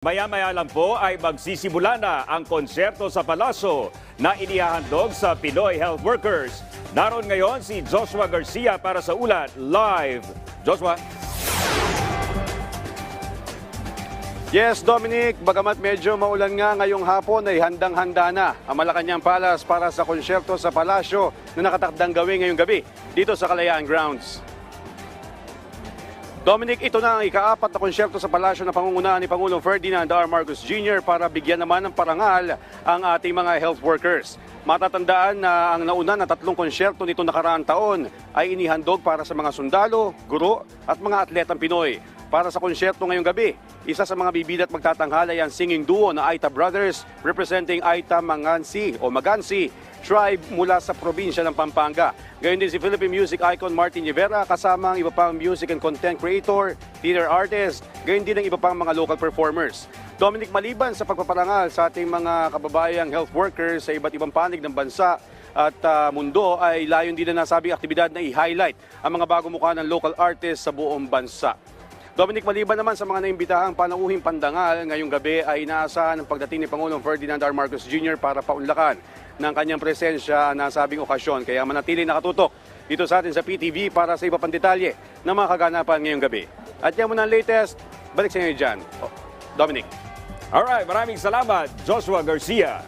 Maya-maya lang po ay magsisimula na ang konserto sa Palaso na inihahandog sa Pinoy Health Workers. Naroon ngayon si Joshua Garcia para sa ulat live. Joshua? Yes, Dominic, bagamat medyo maulan nga ngayong hapon ay handang-handa na ang Malacanang Palace para sa konsyerto sa palasyo na nakatakdang gawin ngayong gabi dito sa Kalayaan Grounds. Dominic, ito na ang ikaapat na konsyerto sa palasyo na pangungunahan ni Pangulong Ferdinand R. Marcos Jr. para bigyan naman ng parangal ang ating mga health workers. Matatandaan na ang nauna na tatlong konsyerto nito nakaraang taon ay inihandog para sa mga sundalo, guro at mga atletang Pinoy. Para sa konsyerto ngayong gabi, isa sa mga bibida at magtatanghala ay ang singing duo na Aita Brothers representing Aita Mangansi o Magansi tribe mula sa probinsya ng Pampanga. Gayon din si Philippine music icon Martin Rivera kasama ang iba pang music and content creator, theater artist, gayon din ang iba pang mga local performers. Dominic Maliban sa pagpaparangal sa ating mga kababayang health workers sa iba't ibang panig ng bansa at ah, mundo ay layon din na nasabing aktibidad na i-highlight ang mga bagong mukha ng local artists sa buong bansa. Dominic Maliban naman sa mga naimbitahang panauhing pandangal ngayong gabi ay inaasahan ang pagdating ni Pangulong Ferdinand R. Marcos Jr. para paunlakan ng kanyang presensya na sabing okasyon. Kaya manatili nakatutok dito sa atin sa PTV para sa iba pang detalye ng mga kaganapan ngayong gabi. At yan muna ang latest. Balik sa inyo dyan. Oh, Dominic. Alright, maraming salamat, Joshua Garcia.